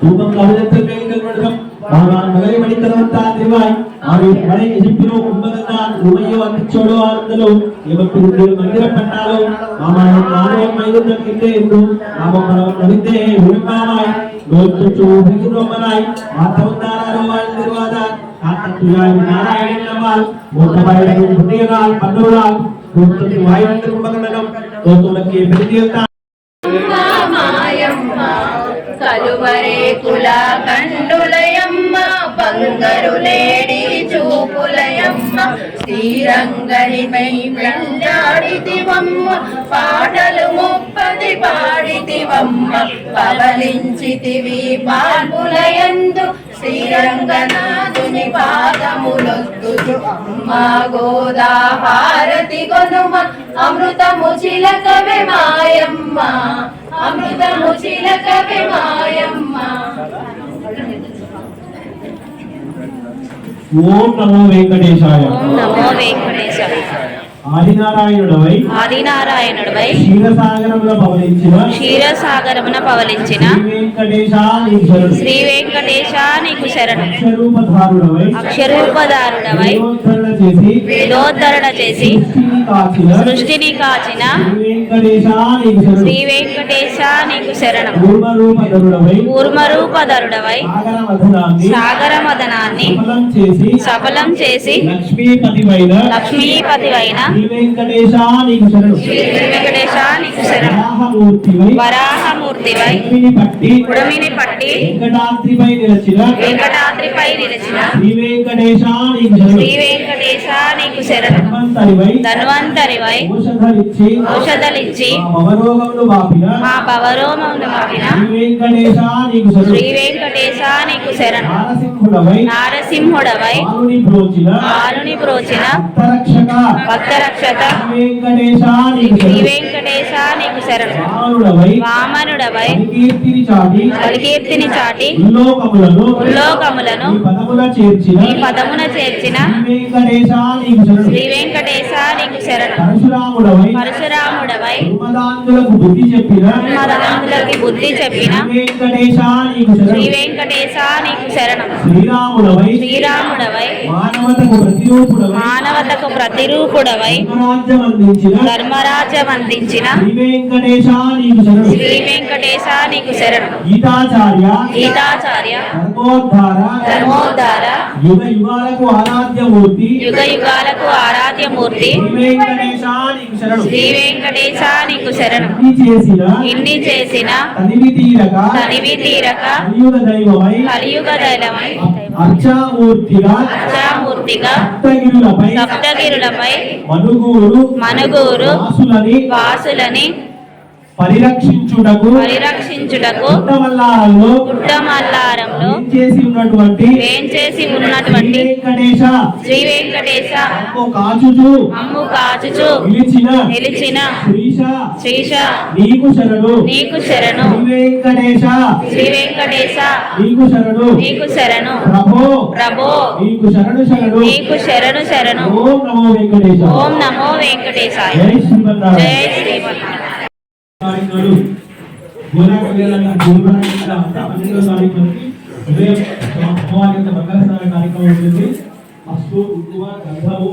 தூபம் கவனத்தில் மேங்கள் வருடம் நாராயணம்மாள் மூத்தமாயிரம் புண்ணியனால் பன்னூரால் நூற்றி வாய்ந்த கும்பகண்டனம் நூற்றுக்கு பிரதியத்தான் கலுவரே குலா கண்டுலை అందరు లేడి చూపులయమ్మ శ్రీరంగణిపై వెళ్ళాడితివమ్మ పాటలు ముప్పది పాడితివమ్మ పవలించితివి పాల్పులయందు శ్రీరంగనాథుని పాదములొద్దుచు. గోదా గోదాహారతి కొనుమ అమృతము చిలకవే మాయమ్మ అమృతము చిలకవే మాయమ్మ. ఓం నమో వెంకటేశాయ. ఓం నమో వెంకటేశాయ. ఆదినారాయణుడవై ఆదినారాయణుడివై క్షీరసాగరముల పవలించిన క్షీరసాగరమున పవలించిన శ్రీ వెంకటేశ నీకు శరణు. అక్షరూపధారుడవై అక్షరూపదారుడవై వేదోద్ధరణ చేసి సృష్టిని కాచిన శ్రీ వెంకటేశ నీకు శరణు శరణం. పూర్వరూపధరుడవై కూర్మరూపధరుడవై మదనాన్ని సఫలం చేసి లక్ష్మీపతివైన లక్ష్మీపతివైన శ్రీ వెంకటేశ వరాహమూర్తివై ఉడమిని పట్టి వెంకటాద్రిపై నిలచిన వెంకటాద్రిపై నిలిచిన శ్రీ వెంకటేశ నీకు శరణు శ్రీ వెంకటేశ నీకు శరణం ధన్వంతరివై ధన్వంతరివై ఔషధలిచ్చి ఔషధలిచ్చి మా భవరోగములు బాపిన మా భవరోమమును మాపిన శ్రీ వెంకటేశ నీకు శరణు శ్రీ వెంకటేశ నీకు శరణం నారసింహుడవై ఆరుని ప్రోచిన భక్తరక్షక శ్రీ వెంకటేశ నీకు శరణం వామనుడవై వామనుడవై కీర్తిని చాటి ఉల్లోకములను ఈ పదమున చేర్చిన శ్రీ వెంకటేశ నీకు శరణు. పరశురాముడవై ఉన్మదాంతులకు బుద్ధి చెప్పిన మదనంతులకి బుద్ధి చెప్పిన శ్రీ వెంకటేశ నీకు శ్రీ శరణు. శ్రీరాముడవై శ్రీరాముడవై మానవతకు ప్రతిరూపుడవై ధర్మరాజ్యం అందించిన శ్రీ వెంకటేశ నీకు శరణు. శ్రీ వెంకటేశ నీకు శరణం. గీతాచార్య. గీతాచార్య. ధర్మోద్ధార. ధర్మోద్ధార. యుగ యుగాలకు ఆరాధ్యమూర్తి. యుగ యుగాలకు ఆరాధ్యమూర్తి. శ్రీ వెంకటేశ నీకు శరణు. శ్రీ వెంకటేశ నీకు శరణం. ఇన్ని చేసిన ఇన్ని చేసిన తనివి తీరక తనివి తీరక కలియుగ దైవమై కలియుగ దైవమై అర్చామూర్తిగా అక్షామూర్తిగా సప్తగిరులపై సప్తగిరులపై మనుగూరు మనుగూరు వాసులని వాసులని పరిరక్షించుటకు పరిరక్షించుటకు పుట్టమల్లారంలో ఏం చేసి ఉన్నటువంటి వేంచేసి శ్రీ ఉన్నటువంటి వెంకటేశ శ్రీ వెంకటేశ అమ్మో కాచుచు. అమ్ము కాచుచు. నిలిచిన నిలిచిన శ్రీశ శ్రీష. నీకు శరణు. నీకు శరణు. శ్రీ వెంకటేశ శ్రీ వెంకటేశ నీకు శరణు. నీకు శరణు. ప్రభో. ప్రభో. నీకు శరణు శరణు. నీకు శరణు శరణు. ఓం నమో వెంకటేశ ఓం నమో వెంకటేశాయ. జై శ్రీమన్నారాయణ. జయ శ్రీమన్నారాయణ ఉదయం అమ్మవారి యొక్క మంగళ కార్యక్రమం ఉంటుంది. అస్తు గంధము.